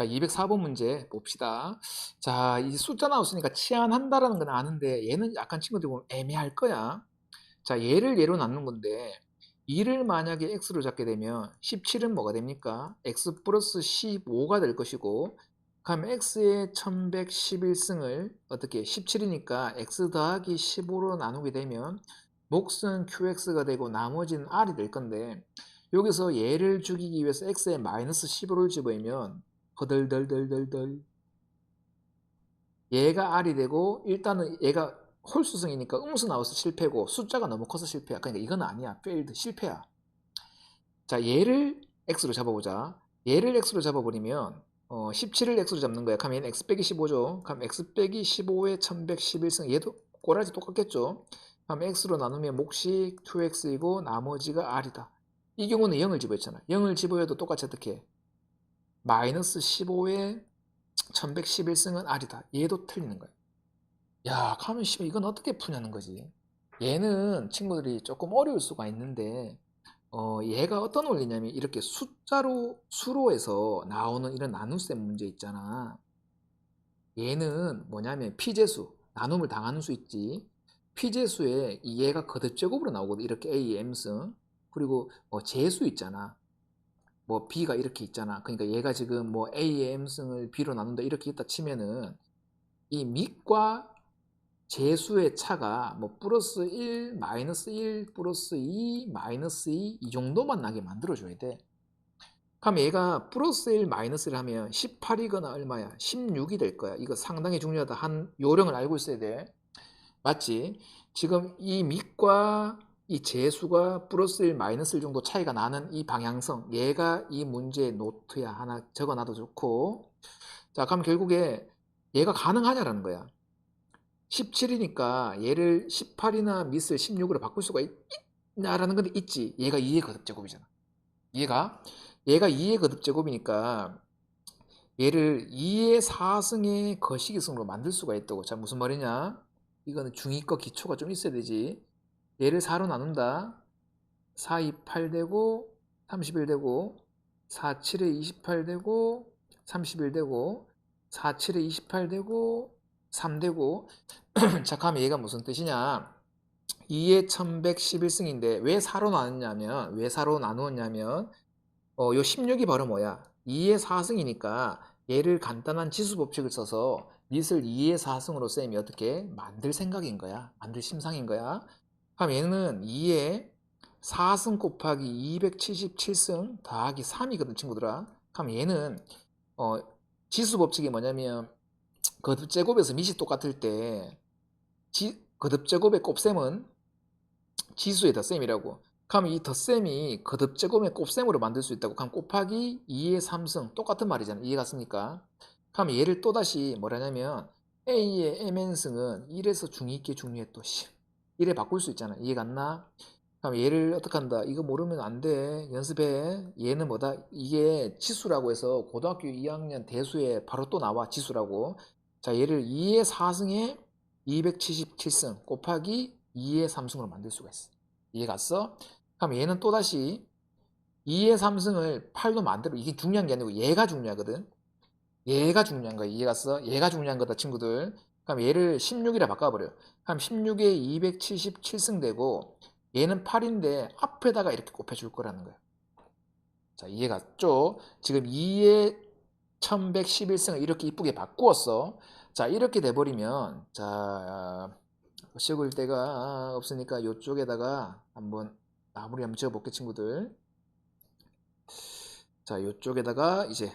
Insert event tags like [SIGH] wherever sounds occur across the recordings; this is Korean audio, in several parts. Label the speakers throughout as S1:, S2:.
S1: 자, 204번 문제 봅시다. 자, 이 숫자 나왔으니까 치환한다라는 건 아는데 얘는 약간 친구들 보면 애매할 거야. 자, 얘를 예로 낳는 건데 2를 만약에 x로 잡게 되면 17은 뭐가 됩니까? x 플러스 15가 될 것이고 그럼 x의 1111승을 어떻게 17이니까 x 더하기 15로 나누게 되면 몫은 qx가 되고 나머지는 r이 될 건데 여기서 얘를 죽이기 위해서 x에 마이너스 15를 집어넣으면 허덜덜덜덜덜 얘가 r이 되고 일단은 얘가 홀수성이니까 음수 나와서 실패고 숫자가 너무 커서 실패야. 그러니까 이건 아니야. failed 실패야. 자 얘를 x로 잡아보자. 얘를 x로 잡아버리면 어, 17을 x로 잡는 거야. 얘는 x 빼기 15죠. 그럼 x 빼기 15에 1111승 얘도 꼬라지 똑같겠죠. 그럼 x로 나누면 몫이 2x이고 나머지가 r이다. 이 경우는 0을 집어했잖아. 0을 집어해도 똑같이 어떻게 마이너스 15에 1111승은 r이다. 얘도 틀리는 거야. 야, 가면 씨발 이건 어떻게 푸냐는 거지. 얘는 친구들이 조금 어려울 수가 있는데 어, 얘가 어떤 원리냐면 이렇게 숫자로 수로 해서 나오는 이런 나눗셈 문제 있잖아. 얘는 뭐냐면 피제수, 나눔을 당하는 수 있지. 피제수에 이 얘가 거듭제곱으로 나오거든. 이렇게 A, M승. 그리고 뭐 제수 있잖아. 뭐 B가 이렇게 있잖아. 그러니까 얘가 지금 뭐 A의 M승을 B로 나눈다 이렇게 있다 치면은 이 밑과 제수의 차가 뭐 플러스 1, 마이너스 1, 플러스 2, 마이너스 2 이 정도만 나게 만들어줘야 돼. 그럼 얘가 플러스 1, 마이너스 1 하면 18이거나 얼마야? 16이 될 거야. 이거 상당히 중요하다. 한 요령을 알고 있어야 돼. 맞지? 지금 이 밑과 이 제수가 플러스 1, 마이너스 1 정도 차이가 나는 이 방향성. 얘가 이 문제의 노트야. 하나 적어놔도 좋고. 자, 그럼 결국에 얘가 가능하냐라는 거야. 17이니까 얘를 18이나 밑을 16으로 바꿀 수가 있, 나라는 건데 있지. 얘가 2의 거듭제곱이잖아. 얘가 얘가 2의 거듭제곱이니까 얘를 2의 4승의 거시기승으로 만들 수가 있다고. 자, 무슨 말이냐? 이거는 중2 거 기초가 좀 있어야 되지. 얘를 4로 나눈다. 4, 2, 8 되고 31 되고 4, 7에 28 되고 31 되고 4, 7에 28 되고 3 되고. [CLEARS THROAT] 자 그러면 얘가 무슨 뜻이냐? 2의 1111승인데 왜 4로 나눴냐면 왜 4로 나누었냐면 어, 요 16이 바로 뭐야? 2의 4승이니까 얘를 간단한 지수 법칙을 써서 밑을 2의 4승으로 쌤이 어떻게? 만들 생각인 거야. 만들 심상인 거야 그럼 얘는 2의 4승 곱하기 277승 더하기 3이거든 친구들아. 그럼 얘는 어, 지수 법칙이 뭐냐면 거듭제곱에서 밑이 똑같을 때 지, 거듭제곱의 곱셈은 지수의 덧셈이라고. 그러면 이 덧셈이 거듭제곱의 곱셈으로 만들 수 있다고. 그럼 곱하기 2의 3승 똑같은 말이잖아. 이해 갔습니까? 그럼 얘를 또다시 뭐라냐면 A의 mn승은 1에서 중2 있게 중요해 또 1에 바꿀 수 있잖아 이해 갔나? 그럼 얘를 어떻게 한다? 이거 모르면 안 돼. 연습해. 얘는 뭐다? 이게 지수라고 해서 고등학교 2학년 대수에 바로 또 나와. 지수라고. 자, 얘를 2의 4승에 277승 곱하기 2의 3승으로 만들 수가 있어. 이해 갔어? 그럼 얘는 또다시 2의 3승을 8로 만들어. 이게 중요한 게 아니고 얘가 중요하거든. 얘가 중요한 거야. 이해 갔어? 얘가 중요한 거다, 친구들. 그럼 얘를 16이라 바꿔버려. 그럼 16에 277승 되고 얘는 8인데 앞에다가 이렇게 곱해줄 거라는 거야. 자, 이해 갔죠? 지금 2의 1111승을 이렇게 이쁘게 바꾸었어. 자, 이렇게 돼버리면, 자, 씌울 데가 없으니까 이쪽에다가 한번 마무리 한번 지어볼게, 친구들. 자, 이쪽에다가 이제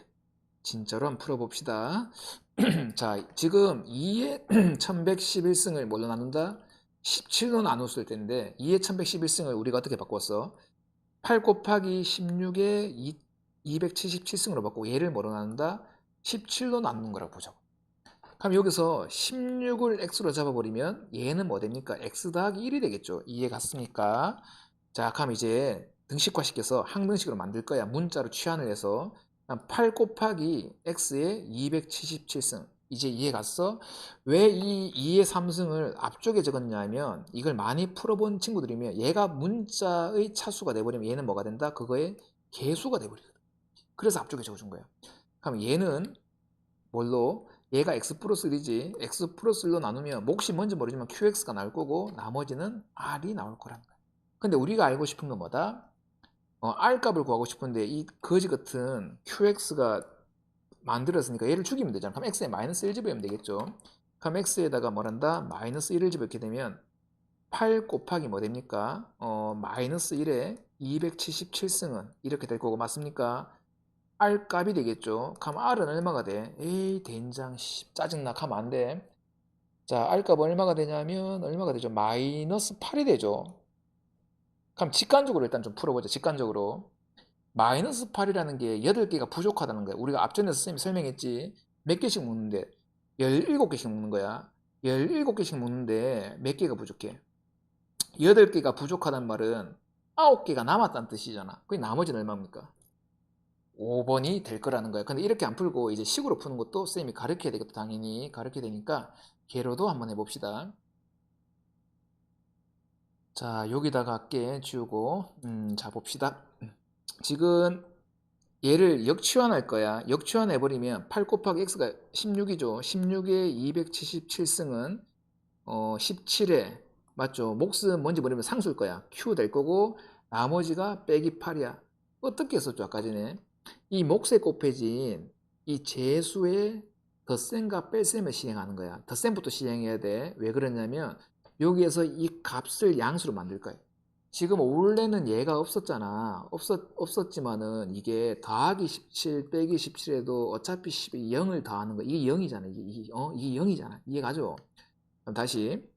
S1: 진처럼 풀어봅시다. [CLEARS THROAT] 자, 지금 2의 1111승을 [CLEARS THROAT] 뭘로 나눈다? 17로 나눴을 텐데 2의 1111승을 우리가 어떻게 바꿨어? 8 곱하기 16에 277승으로 바꾸고 얘를 뭐로 나눈다? 17로 나누는 거라고 보자고. 그럼 여기서 16을 x로 잡아버리면 얘는 뭐 됩니까? x 더하기 1이 되겠죠. 이해 갔습니까? 자, 그럼 이제 등식화시켜서 항등식으로 만들 거야. 문자로 취한을 해서 8 곱하기 x의 277승 이제 이해 갔어? 왜 이 2의 3승을 앞쪽에 적었냐면 이걸 많이 풀어본 친구들이면 얘가 문자의 차수가 돼버리면 얘는 뭐가 된다? 그거의 개수가 돼버리거든. 그래서 앞쪽에 적어준 거예요. 그럼 얘는 뭘로? 얘가 x 플러스 1이지. x 플러스 1로 나누면 몫이 뭔지 모르지만 qx가 나올 거고 나머지는 r이 나올 거란 거야. 근데 우리가 알고 싶은 건 뭐다? 어, r 값을 구하고 싶은데 이 거지 같은 qx가 만들었으니까 얘를 죽이면 되잖아. 그럼 x에 마이너스 1 집으면 되겠죠. 그럼 x에다가 뭐란다? 마이너스 1을 집었게 되면 8 곱하기 뭐 됩니까? 어, 마이너스 1에 277승은 이렇게 될 거고 맞습니까? R 값이 되겠죠. 그럼 R은 얼마가 돼? 에이 된장 씨 짜증나 가면 안 돼. 자 R 값은 얼마가 되냐면 얼마가 되죠? 마이너스 8이 되죠. 그럼 직관적으로 일단 좀 풀어보자. 직관적으로 마이너스 8이라는 게 8개가 부족하다는 거야. 우리가 앞전에서 선생님이 설명했지. 몇 개씩 먹는데 17개씩 먹는 거야. 17개씩 먹는데 몇 개가 부족해? 8개가 부족하단 말은 9개가 남았다는 뜻이잖아. 그게 나머지는 얼마입니까? 5번이 될 거라는 거야. 근데 이렇게 안 풀고 이제 식으로 푸는 것도 쌤이 가르쳐야 되겠다. 당연히 가르쳐야 되니까 개로도 한번 해봅시다. 자, 여기다가 할게 지우고 음, 자 봅시다. 지금 얘를 역치환할 거야. 역치환 해 버리면 8 곱하기 x가 16이죠. 16에 277승은 어, 17에 맞죠? 몫은 뭔지 모르면 상수일 거야. q 될 거고 나머지가 빼기 8이야. 어떻게 썼죠? 아까 전에 이 몫에 곱해진 이 재수의 덧셈과 뺄셈을 실행하는 거야. 덧셈부터 실행해야 돼. 왜 그러냐면 여기에서 이 값을 양수로 만들 거야. 지금 원래는 얘가 없었잖아. 없었, 없었지만은 이게 더하기 17 빼기 17에도 어차피 10이 0을 더하는 거. 이게 0이잖아. 이게, 이게, 어? 이게 0이잖아. 이해가죠? 그럼 다시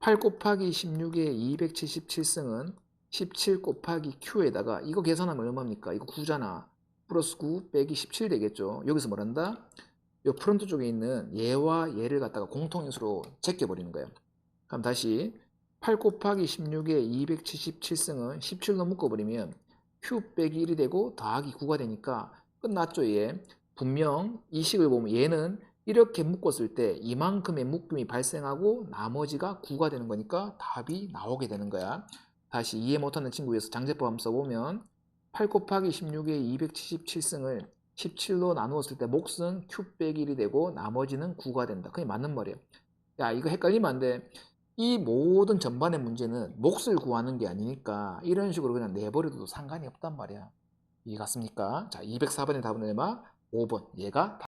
S1: 8 곱하기 16의 277승은 17 곱하기 q에다가 이거 계산하면 얼마입니까? 이거 9잖아. 플러스 9 빼기 17 되겠죠. 여기서 뭐란다? 요 프론트 쪽에 있는 얘와 얘를 갖다가 공통인수로 제껴버리는 거예요. 그럼 다시 8 곱하기 16에 277승은 17로 묶어버리면 q 빼기 1이 되고 더하기 9가 되니까 끝났죠 얘. 분명 이 식을 보면 얘는 이렇게 묶었을 때 이만큼의 묶임이 발생하고 나머지가 9가 되는 거니까 답이 나오게 되는 거야. 다시 이해 못하는 친구 위해서 장제법 한번 써보면 8 곱하기 16의 277승을 17로 나누었을 때 몫은 q 빼기 1이 되고 나머지는 9가 된다. 그게 맞는 말이에요. 야 이거 헷갈리면 안 돼. 이 모든 전반의 문제는 몫을 구하는 게 아니니까 이런 식으로 그냥 내버려둬도 상관이 없단 말이야. 이해 갔습니까? 자 204번의 답은 얼마? 5번. 얘가